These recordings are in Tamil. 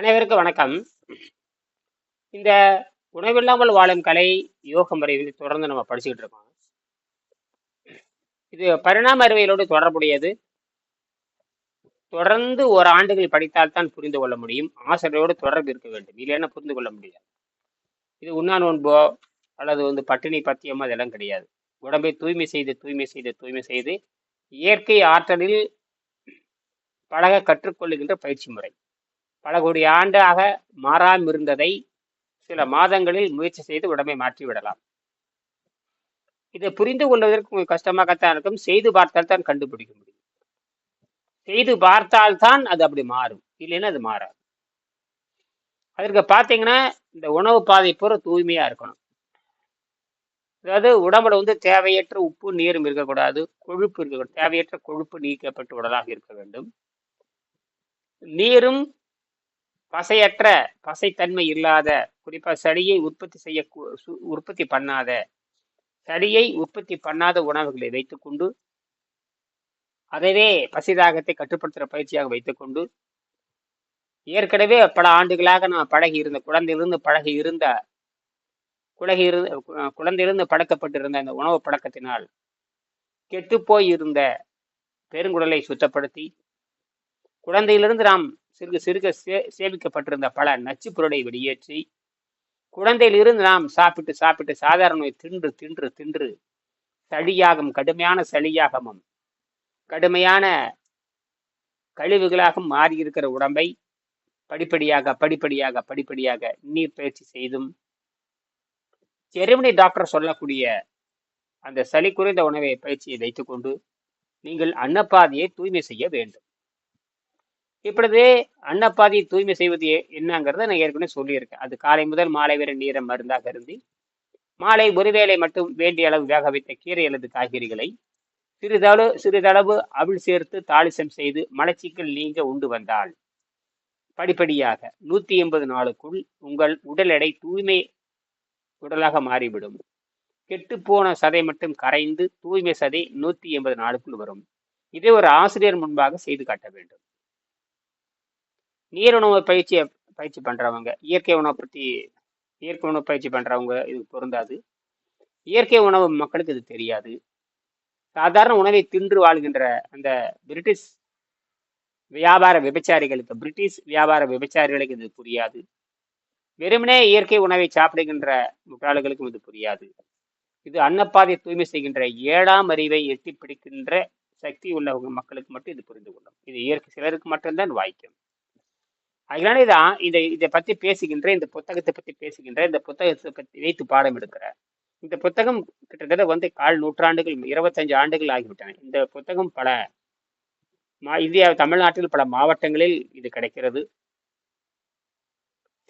அனைவருக்கும் வணக்கம். இந்த உணவில்லாமல் வாழும் கலை யோக முறை வந்து தொடர்ந்து நம்ம படிச்சுக்கிட்டு இருக்கோம். இது பரிணாம அறிவியலோடு தொடர்புடையது. தொடர்ந்து ஒரு ஆண்டுகள் படித்தால்தான் புரிந்து கொள்ள முடியும். ஆசிரியரோடு தொடர்பு இருக்க வேண்டும். இல்லைன்னா புரிந்து கொள்ள முடியாது. இது உண்ணா நோன்போ அல்லது வந்து பட்டினி பத்தியமோ அதெல்லாம் கிடையாது. உடம்பை தூய்மை செய்து தூய்மை செய்து தூய்மை செய்து இயற்கை ஆற்றலில் பழக கற்றுக்கொள்ளுகின்ற பயிற்சி முறை. பல கோடி ஆண்டாக மாறாமிருந்ததை சில மாதங்களில் முயற்சி செய்து உடம்பை மாற்றி விடலாம் இதை புரிந்து கொள்வதற்கு கஷ்டமாகத்தான் இருக்கும். செய்து பார்த்தால் தான் கண்டுபிடிக்க முடியும். செய்து பார்த்தால்தான் அது அப்படி மாறும். இல்லைன்னா அது மாறாது. அதற்கு பார்த்தீங்கன்னா இந்த உணவு பாதை பூரா தூய்மையா இருக்கணும். அதாவது உடம்புல வந்து தேவையற்ற உப்பு நீரும் இருக்கக்கூடாது. கொழுப்பு இருக்கக்கூடாது. தேவையற்ற கொழுப்பு நீக்கப்பட்டு உடலாக இருக்க வேண்டும். நீரும் பசையற்ற பசைத்தன்மை இல்லாத குறிப்பாக சளியை உற்பத்தி செய்ய சு- உற்பத்தி பண்ணாத சளியை உற்பத்தி பண்ணாத உணவுகளை வைத்துக்கொண்டு அதவே பசிதாகத்தை கட்டுப்படுத்துகிற பயிற்சியாக வைத்துக்கொண்டு ஏற்கனவே பல ஆண்டுகளாக நான் பழகி இருந்த குழந்தையிலிருந்து பழகி இருந்த குழகி இருந்து குழந்தையிலிருந்து பழக்கப்பட்டிருந்த அந்த உணவு பழக்கத்தினால் கெட்டுப்போய் இருந்த பெருங்குடலை சுத்தப்படுத்தி குழந்தையிலிருந்து நாம் சிறுக சிறுக சே சேமிக்கப்பட்டிருந்த பல நச்சுப் பொருளை வெளியேற்றி குழந்தையிலிருந்து நாம் சாப்பிட்டு சாப்பிட்டு சாதாரண நோய் தின்று தின்று தின்று சளியாகும் கடுமையான சளியாகமும் கடுமையான கழிவுகளாக மாறியிருக்கிற உடம்பை படிப்படியாக படிப்படியாக படிப்படியாக நீர் பயிற்சி செய்தும் ஜெர்மனி டாக்டர் சொல்லக்கூடிய அந்த சளி குறைந்த உணவை பயிற்சியை வைத்துக்கொண்டு நீங்கள் அன்னப்பாதையை தூய்மை செய்ய வேண்டும். இப்பொழுது அன்னப்பாதையை தூய்மை செய்வது என்னங்கிறத நான் ஏற்கனவே சொல்லியிருக்கேன். அது காலை முதல் மாலை வரை நீரை மருந்தாக கருந்தி மாலை ஒருவேளை மட்டும் வேண்டிய அளவு வேக வைத்த கீரை அல்லது காய்கறிகளை சிறிதளவு சிறிதளவு அவிழ் சேர்த்து தாளிசம் செய்து மலச்சிக்கல் நீங்க உண்டு வந்தால் படிப்படியாக நூத்தி எண்பது நாளுக்குள் உங்கள் உடல் எடை தூய்மை உடலாக மாறிவிடும். கெட்டுப்போன சதை மட்டும் கரைந்து தூய்மை சதை நூத்தி எண்பது நாளுக்குள் வரும். இதை ஒரு ஆசிரியர் முன்பாக செய்து காட்ட வேண்டும். நீர் உணவு பயிற்சியை பயிற்சி பண்ணுறவங்க இயற்கை உணவை பற்றி இயற்கை உணவு பயிற்சி பண்ணுறவங்க இது பொருந்தாது. இயற்கை உணவு மக்களுக்கு இது தெரியாது. சாதாரண உணவை தின்று வாழ்கின்ற அந்த பிரிட்டிஷ் வியாபார விபச்சாரிகளுக்கு பிரிட்டிஷ் வியாபார விபச்சாரிகளுக்கு இது புரியாது. வெறுமனே இயற்கை உணவை சாப்பிடுகின்ற முட்டாளர்களுக்கும் இது புரியாது. இது அன்னப்பாதை தூய்மை செய்கின்ற ஏழாம் அறிவை எட்டி பிடிக்கின்ற சக்தி உள்ளவங்க மக்களுக்கு மட்டும் இது புரிந்து கொள்ளும். இது இயற்கை சிலருக்கு மட்டும்தான் வாய்க்கும். அதனாலே தான் இந்த இதை இதை பேசுகின்ற இந்த புத்தகத்தை பற்றி பேசுகின்ற இந்த புத்தகத்தை பற்றி வைத்து பாடம் எடுக்கிற. இந்த புத்தகம் கிட்டத்தட்ட வந்து கால் நூற்றாண்டுகள் இருபத்தஞ்சு ஆண்டுகள் ஆகிவிட்டன. இந்த புத்தகம் பல மா இந்தியா தமிழ்நாட்டில் பல மாவட்டங்களில் இது கிடைக்கிறது.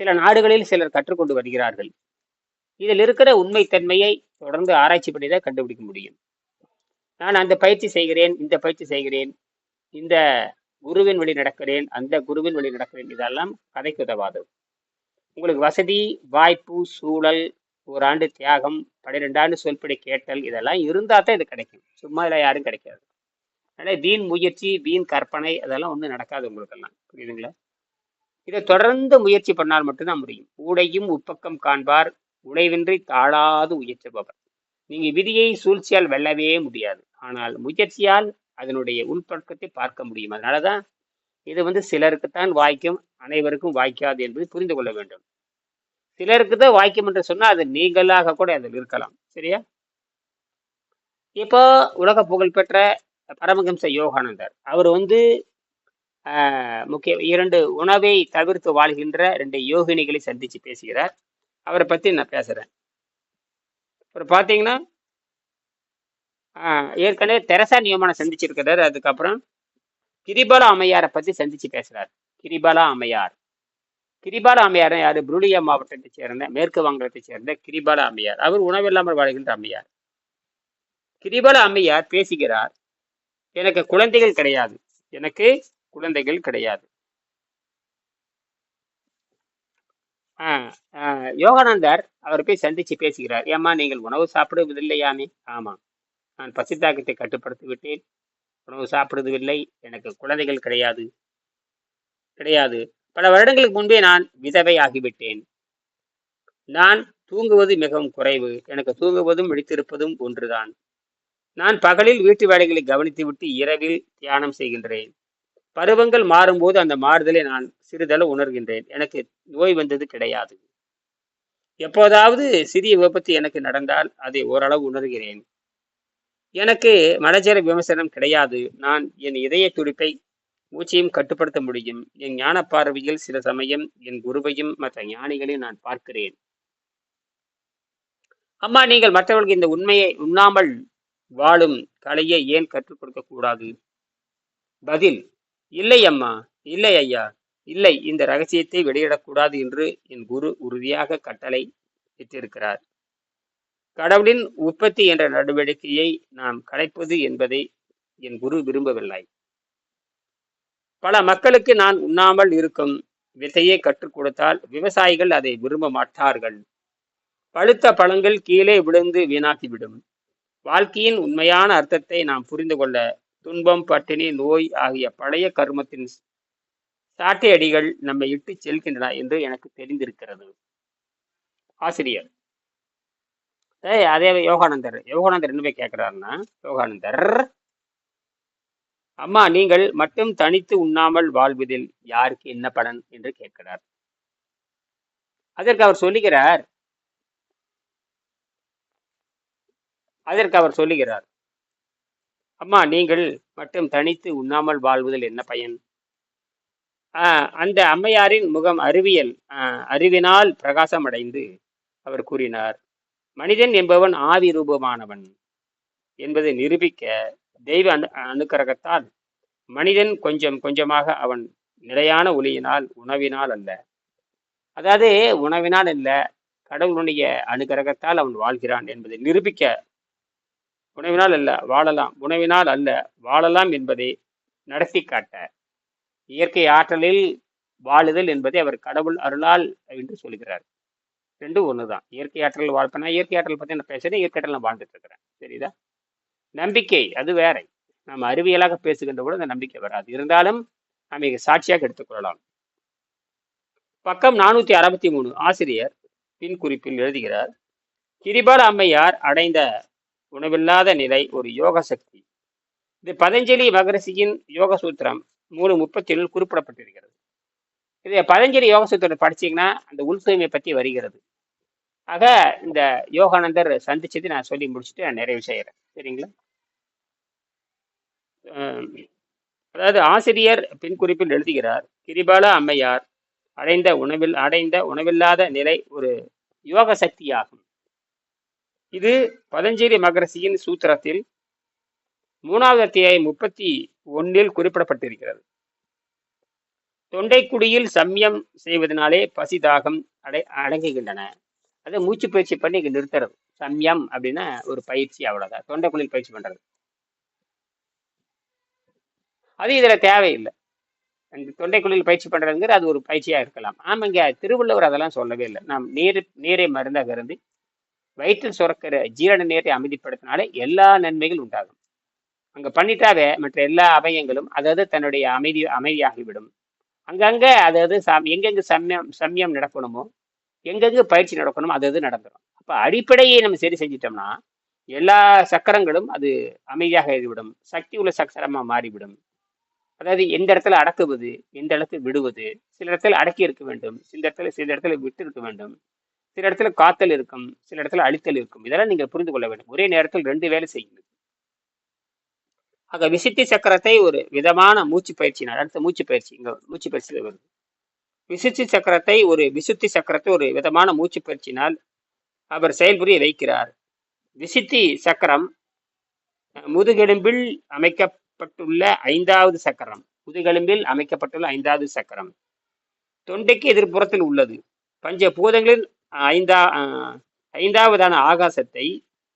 சில நாடுகளில் சிலர் கற்றுக்கொண்டு வருகிறார்கள். இதில் இருக்கிற உண்மைத்தன்மையை தொடர்ந்து ஆராய்ச்சி பண்ணி தான் கண்டுபிடிக்க முடியும். நான் அந்த பயிற்சி செய்கிறேன் இந்த பயிற்சி செய்கிறேன் இந்த குருவின் வழி நடக்கிறேன் அந்த குருவின் வழி நடக்கிறேன் இதெல்லாம் கதைக்கு உதவாது உங்களுக்கு வசதி வாய்ப்பு சூழல் ஒரு ஆண்டு தியாகம் பன்னிரெண்டு ஆண்டு சொல்படி கேட்டல் இதெல்லாம் இருந்தால் தான் இது கிடைக்கும். சும்மா இதில் யாரும் கிடைக்காது. அதனால் வீண் முயற்சி வீண் கற்பனை அதெல்லாம் ஒன்றும் நடக்காது உங்களுக்கெல்லாம். புரியுதுங்களா? இதை தொடர்ந்து முயற்சி பண்ணால் மட்டும்தான் முடியும். ஊடையும் உப்பக்கம் காண்பார் உழைவின்றி தாழாது உயர்த்துபவர் நீங்கள் விதியை சூழ்ச்சியால் வெல்லவே முடியாது. ஆனால் முயற்சியால் அதனுடைய உள்பக்கத்தை பார்க்க முடியும். அதனாலதான் இது வந்து சிலருக்குத்தான் வாய்க்கும் அனைவருக்கும் வாய்க்காது என்பதை புரிந்து கொள்ள வேண்டும். சிலருக்கு தான் வாய்க்கும் என்று சொன்னால் அது நீங்களாக கூட அதில் இருக்கலாம். சரியா? இப்போ உலக புகழ்பெற்ற பரமஹம்ச யோகானந்தர் அவர் வந்து ஆஹ், முக்கிய இரண்டு உணவை தவிர்த்து வாழ்கின்ற ரெண்டு யோகினிகளை சந்திச்சு பேசுகிறார். அவரை பத்தி நான் பேசுறேன். அப்புறம் பார்த்தீங்கன்னா ஏற்கனவே தெரசா நியமனம் சந்திச்சிருக்கிறார். அதுக்கப்புறம் கிரிபாலா அம்மையாரை பத்தி சந்திச்சு பேசுகிறார் கிரிபாலா அம்மையார். கிரிபாலா அம்மையார் யார்? புருலியா மாவட்டத்தை சேர்ந்த மேற்கு வங்கத்தை சேர்ந்த கிரிபாலா அம்மையார். அவர் உணவில்லாமல் வாழ்கின்ற அம்மையார். கிரிபாலா அம்மையார் பேசுகிறார் எனக்கு குழந்தைகள் கிடையாது. எனக்கு குழந்தைகள் கிடையாது. யோகானந்தர் அவர் போய் சந்திச்சு பேசுகிறார். ஏம்மா நீங்கள் உணவு சாப்பிடுவதில்லையாமே? ஆமாம். நான் பசித்தாக்கத்தை கட்டுப்படுத்தி விட்டேன் உணவு சாப்பிடுவதில்லை. எனக்கு குழந்தைகள் கிடையாது. கிடையாது. பல வருடங்களுக்கு முன்பே நான் விதவை ஆகிவிட்டேன். நான் தூங்குவது மிகவும் குறைவு. எனக்கு தூங்குவதும் விழித்திருப்பதும் ஒன்றுதான். நான் பகலில் வீட்டு வேலைகளை கவனித்துவிட்டு இரவில் தியானம் செய்கின்றேன். பருவங்கள் மாறும்போது அந்த மாறுதலை நான் சிறிதளவு உணர்கின்றேன். எனக்கு நோய் வந்தது கிடையாது. எப்போதாவது சிறிய விபத்து எனக்கு நடந்தால் அதை ஓரளவு உணர்கிறேன். எனக்கு மனச்சர விமர்சனம் கிடையாது. நான் என் இதய துடிப்பை மூச்சையும் கட்டுப்படுத்த முடியும். என் ஞான பார்வையில் சில சமயம் என் குருவையும் மற்ற ஞானிகளையும் நான் பார்க்கிறேன். அம்மா நீங்கள் மற்றவர்களுக்கு இந்த உண்மையை உண்ணாமல் வாழும் கலையை ஏன் கற்றுக் கொடுக்க கூடாது? பதில் இல்லை அம்மா இல்லை ஐயா இல்லை இந்த ரகசியத்தை வெளியிடக்கூடாது என்று என் குரு உறுதியாக கட்டளை பெற்றிருக்கிறார் கடவுளின் உற்பத்தி என்ற நடவடிக்கையை நாம் கலைப்பது என்பதை என் குரு விரும்பவில்லை. பல மக்களுக்கு நான் உண்ணாமல் இருக்கும் விசையை கற்றுக் கொடுத்தால் விவசாயிகள் அதை விரும்ப மாட்டார்கள். பழுத்த பழங்கள் கீழே விழுந்து வீணாக்கிவிடும் வாழ்க்கையின் உண்மையான அர்த்தத்தை நாம் புரிந்து கொள்ள துன்பம் பட்டினி நோய் ஆகிய பழைய கர்மத்தின் சாட்டை அடிகள் நம்மை இட்டு செல்கின்றன என்று எனக்கு தெரிந்திருக்கிறது. ஆசிரியர் ஏய் அதே யோகானந்தர். யோகானந்தர் என்ன போய் கேட்கிறாருன்னா யோகானந்தர் அம்மா நீங்கள் மட்டும் தனித்து உண்ணாமல் வாழ்வதில் யாருக்கு என்ன பலன்? என்று கேட்கிறார். அதற்கு அவர் சொல்லுகிறார். அதற்கு அவர் சொல்லுகிறார் அம்மா நீங்கள் மட்டும் தனித்து உண்ணாமல் வாழ்வதில் என்ன பயன்? ஆஹ் அந்த அம்மையாரின் முகம் அறிவியல் ஆஹ் அறிவினால் பிரகாசம் அடைந்து அவர் கூறினார். மனிதன் என்பவன் ஆவி ரூபமானவன் என்பதை நிரூபிக்க தெய்வ அனு அனுக்கிரகத்தால் மனிதன் கொஞ்சம் கொஞ்சமாக அவன் நிலையான ஒளியினால் உணவினால் அல்ல. அதாவது உணவினால் அல்ல கடவுளுடைய அனுகிரகத்தால் அவன் வாழ்கிறான் என்பதை நிரூபிக்க உணவினால் அல்ல வாழலாம். உணவினால் அல்ல வாழலாம் என்பதை நடத்தி காட்ட. இயற்கை ஆற்றலில் வாழுதல் என்பதை அவர் கடவுள் அருளால் என்று சொல்கிறார். ரெண்டும் ஒண்ணுதான். இயற்கை ஆற்றல் வாழ்ப்பேன் இயற்கை ஆற்றல் பற்றி நான் பேசுகிறேன் இயற்கை ஆற்றல் நான் வாழ்ந்துட்டு இருக்கிறேன். சரிதா? நம்பிக்கை அது வேற. நம்ம அறிவியலாக பேசுகின்ற கூட அந்த நம்பிக்கை வராது. இருந்தாலும் நாம் இதை சாட்சியாக எடுத்துக்கொள்ளலாம் பக்கம் நானூத்தி அறுபத்தி மூணு ஆசிரியர் பின் குறிப்பில் எழுதுகிறார் கிரிபால அம்மையார் அடைந்த உணவில்லாத நிலை ஒரு யோக சக்தி. இது பதஞ்சலி மகரிஷியின் யோக சூத்திரம் மூணு முப்பத்தேழில் குறிப்பிடப்பட்டிருக்கிறது. இது பதஞ்சலி யோக சூத்திரம் படிச்சீங்கன்னா அந்த உள்தூய்மை பற்றி வருகிறது. ஆக இந்த யோகானந்தர் சந்திச்சது நான் சொல்லி முடிச்சுட்டு நான் நிறைவு செய்கிறேன் சரிங்களா? அதாவது ஆசிரியர் பின் குறிப்பில் எழுதுகிறார் கிரிபால அம்மையார் அடைந்த உணவில் அடைந்த உணவில்லாத நிலை ஒரு யோக சக்தியாகும். இது பதஞ்சேரி மகரசியின் சூத்திரத்தில் மூணாவது அத்தியாயம் முப்பத்தி ஒன்றில் குறிப்பிடப்பட்டிருக்கிறது. தொண்டைக்குடியில் சம்யம் செய்வதனாலே பசி தாகம் அடை அடங்குகின்றன. அதை மூச்சு பயிற்சி பண்ணி இங்கே நிறுத்துறது. சம்யம் அப்படின்னா ஒரு பயிற்சி அவ்வளோதான் தொண்டைக்குழியில் பயிற்சி பண்ணுறது அது இதில் தேவையில்லை. அந்த தொண்டைக்குழியில் பயிற்சி பண்ணுறதுங்கிற அது ஒரு பயிற்சியாக இருக்கலாம். ஆமாங்க திருவள்ளுவர் அதெல்லாம் சொல்லவே இல்லை. நாம் நீர் நீரை மருந்தாக இருந்து வயிற்றில் சுரக்கிற ஜீரண நீரை அமைதிப்படுத்தினாலே எல்லா நன்மைகள் உண்டாகும். அங்கே பண்ணிட்டாவே மற்ற எல்லா அபயங்களும் அதாவது தன்னுடைய அமைதி அமைதியாகிவிடும். அங்கங்கே அதாவது சம் எங்கெங்கே சம்யம் சம்யம் நடக்கணுமோ எங்கெங்க பயிற்சி நடக்கணுமோ அது அது நடந்துடும் அப்போ அடிப்படையை நம்ம சரி செஞ்சிட்டோம்னா எல்லா சக்கரங்களும் அது அமைதியாக எழுதிவிடும் சக்தி உள்ள சக்கரமாக மாறிவிடும். அதாவது எந்த இடத்துல அடக்குவது எந்த இடத்துல விடுவது சில இடத்துல அடக்கி இருக்க வேண்டும் சில இடத்துல சில இடத்துல விட்டு இருக்க வேண்டும். சில இடத்துல காத்தல் இருக்கும் சில இடத்துல அழித்தல் இருக்கும். இதெல்லாம் நீங்கள் புரிந்து கொள்ள வேண்டும். ஒரே நேரத்தில் ரெண்டு வேலை செய்யுங்கள். ஆக விசித்தி சக்கரத்தை ஒரு விதமான மூச்சு பயிற்சினால் அடுத்த மூச்சு பயிற்சி இங்கே மூச்சு பயிற்சியில் வருது. விசுத்தி சக்கரத்தை ஒரு விசுத்தி சக்கரத்தை ஒரு விதமான மூச்சு பயிற்சினால் அவர் செயல்புரிய வைக்கிறார். விசித்தி சக்கரம் முதுகெலும்பில் அமைக்கப்பட்டுள்ள ஐந்தாவது சக்கரம். முதுகெலும்பில் அமைக்கப்பட்டுள்ள ஐந்தாவது சக்கரம். தொண்டைக்கு எதிர்ப்புறத்தில் உள்ளது. பஞ்ச பூதங்களில் ஐந்தா ஐந்தாவதான ஆகாசத்தை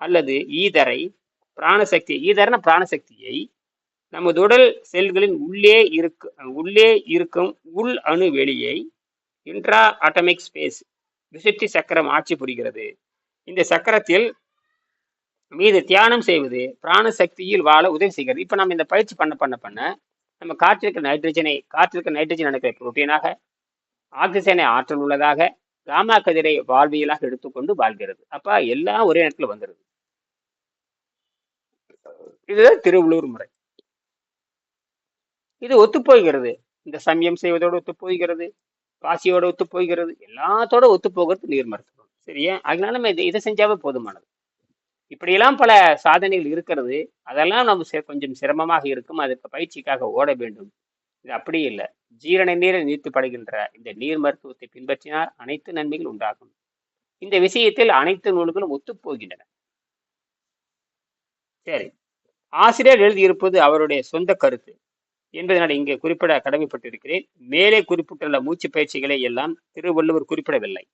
அல்லது ஈதரை பிராணசக்தி ஈதரன பிராணசக்தியை நமது உடல் செல்களின் உள்ளே இருக்கு உள்ளே இருக்கும் உள் அணு வெளியை இன்ட்ரா அட்டமிக் ஸ்பேஸ் விசுத்தி சக்கரம் ஆட்சி புரிகிறது. இந்த சக்கரத்தில் மீது தியானம் செய்வது பிராண சக்தியில் வாழ உதவி செய்கிறது. இப்போ நம்ம இந்த பயிற்சி பண்ண பண்ண பண்ண நம்ம காற்றிற்கு நைட்ரஜனை காற்றிற்கு நைட்ரஜன் அணுக்களை புரோட்டீனாக ஆக்சிஜனை ஆற்றல் உள்ளதாக காமா கதிரை வாழ்வியலாக எடுத்துக்கொண்டு வாழ்கிறது. அப்போ எல்லாம் ஒரே நேரத்தில் வந்துடுது இதுதான் திருவள்ளூர் முறை. இது ஒத்துப்போகிறது இந்த சமயம் செய்வதோடு ஒத்துப்போகிறது பாசியோட ஒத்துப்போகிறது எல்லாத்தோட ஒத்துப்போகிறது நீர் மருத்துவம். சரியா? அதனால நம்ம இதை இதை செஞ்சாவே போதுமானது. இப்படியெல்லாம் பல சாதனைகள் இருக்கிறது. அதெல்லாம் நம்ம கொஞ்சம் சிரமமாக இருக்கும். அதுக்கு பயிற்சிக்காக ஓட வேண்டும். இது அப்படி இல்லை. ஜீரண நீரை நீர்த்து படுகின்ற இந்த நீர் மருத்துவத்தை பின்பற்றினால் அனைத்து நன்மைகள் உண்டாகும். இந்த விஷயத்தில் அனைத்து நூல்களும் ஒத்துப்போகின்றன சரி. ஆசிரியர் எழுதியிருப்பது அவருடைய சொந்த கருத்து. என்பதை நான் இங்கே குறிப்பிட கடமைப்பட்டிருக்கிறேன். மேலே குறிப்பிட்டுள்ள மூச்சு பயிற்சிகளை எல்லாம் திருவள்ளுவர் குறிப்பிடவில்லை.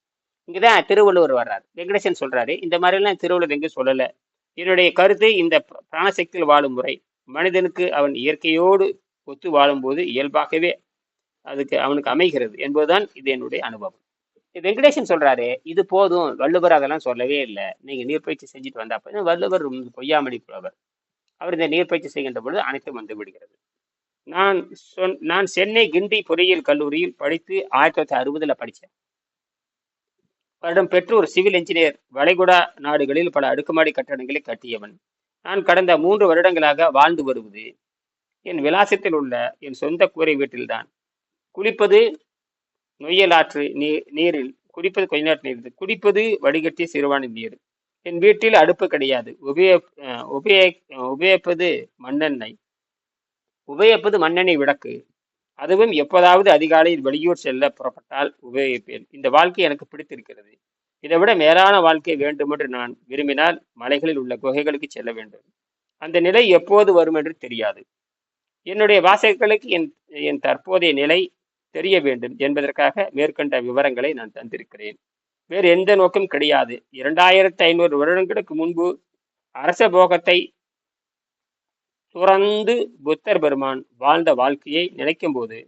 இங்கதான் திருவள்ளுவர் வர்றாரு. வெங்கடேசன் சொல்றாரு இந்த மாதிரிலாம் திருவள்ளுவர் எங்கே சொல்லல. என்னுடைய கருத்து இந்த பிராணசக்தியில் வாழும் முறை மனிதனுக்கு அவன் இயற்கையோடு ஒத்து வாழும்போது இயல்பாகவே அதுக்கு அவனுக்கு அமைகிறது என்பதுதான் இது என்னுடைய அனுபவம். வெங்கடேசன் சொல்றாரு இது போதும் வள்ளுவர் அதெல்லாம் சொல்லவே இல்லை. நீங்க நீர்ப்பயிற்சி செஞ்சுட்டு வந்தா வள்ளுவர் பொய்யாமணி புலவர் அவர் இந்த நீர்ப்பயிற்சி செய்கின்ற பொழுது அனைத்தும் வந்து விடுகிறது. நான் சொன் நான் சென்னை கிண்டி பொறியியல் கல்லூரியில் படித்து ஆயிரத்தி தொள்ளாயிரத்தி அறுபதுல படித்தேன். வருடம் பெற்று ஒரு சிவில் என்ஜினியர் வளைகுடா நாடுகளில் பல அடுக்குமாடி கட்டடங்களை கட்டியவன். நான் கடந்த மூன்று வருடங்களாக வாழ்ந்து வருவது என் விலாசத்தில் உள்ள என் சொந்த கூரை வீட்டில்தான். குளிப்பது நொய்யலாற்று நீர் நீரில் குடிப்பது கொஞ்ச நேரத்தில் நீர் குடிப்பது வடிகட்டி சிறுவாணி நீர். என் வீட்டில் அடுப்பு கிடையாது. உபயோக உபயோக உபயோகிப்பது மண்ணெண்ணெய். உபயோகிப்பது மண்ணெண்ணெய் விளக்கு அதுவும் எப்போதாவது அதிகாலையில் வெளியூர் செல்ல புறப்பட்டால் உபயோகிப்பேன். இந்த வாழ்க்கை எனக்கு பிடித்திருக்கிறது. இதை விட மேலான வாழ்க்கை வேண்டுமென்று நான் விரும்பினால் மலைகளில் உள்ள குகைகளுக்கு செல்ல வேண்டும். அந்த நிலை எப்போது வரும் என்று தெரியாது. என்னுடைய வாசகர்களுக்கு என் என் தற்போதைய நிலை தெரிய வேண்டும் என்பதற்காக மேற்கண்ட விவரங்களை நான் தந்திருக்கிறேன். வேறு எந்த நோக்கம் கிடையாது. இரண்டாயிரத்தி ஐநூறு வருடங்களுக்கு முன்பு அரச போகத்தை துறந்து புத்தர் பெருமான் வாழ்ந்த வாழ்க்கையை நினைக்கும் போது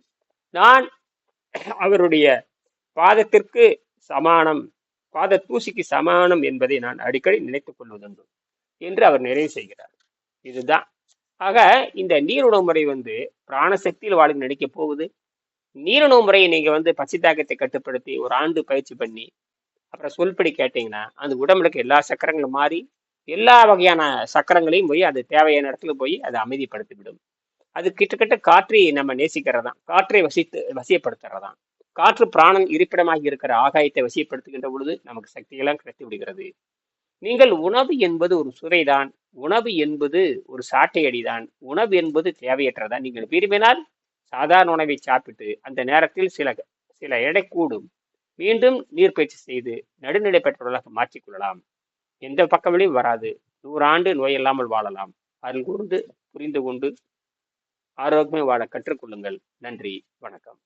நான் அவருடைய பாதத்திற்கு சமானம் பாத தூசிக்கு சமானம் என்பதை நான் அடிக்கடி நினைத்துக் கொள்வதுண்டு என்று அவர் நிறைவு செய்கிறார். இதுதான். ஆக இந்த நீருணவு முறை வந்து பிராணசக்தியில் வாழ நினைக்க போகுது. நீருணவு முறையை நீங்க வந்து பச்சை தாக்கத்தை கட்டுப்படுத்தி ஒரு ஆண்டு பயிற்சி பண்ணி அப்புறம் சொல்படி கேட்டீங்கன்னா அந்த உடம்புல எல்லா சக்கரங்களும் மாறி எல்லா வகையான சக்கரங்களையும் போய் அது தேவையான இடத்துல போய் அதை அமைதிப்படுத்திவிடும். அது கிட்டத்தட்ட காற்றை நம்ம நேசிக்கிறதான் காற்றை வசித்து வசியப்படுத்துறதான் காற்று பிராணன் இருப்பிடமாக இருக்கிற ஆகாயத்தை வசியப்படுத்துகின்ற பொழுது நமக்கு சக்தியெல்லாம் கிடைத்து விடுகிறது. நீங்கள் உணவு என்பது ஒரு சுவைதான். உணவு என்பது ஒரு சாட்டை அடிதான் உணவு என்பது தேவையற்றதான். நீங்கள் விரும்பினால் சாதாரண உணவை சாப்பிட்டு அந்த நேரத்தில் சில சில எடை கூடும். மீண்டும் நீர்பயிற்சி செய்து நடுநிலை பெற்றவர்களாக மாற்றிக்கொள்ளலாம் எந்த பக்கவிலையும் வராது. நூறாண்டு நோய் இல்லாமல் வாழலாம். அருள் கூர்ந்து புரிந்து கொண்டு ஆரோக்கியமே வாழ கற்றுக்கொள்ளுங்கள் நன்றி. வணக்கம்.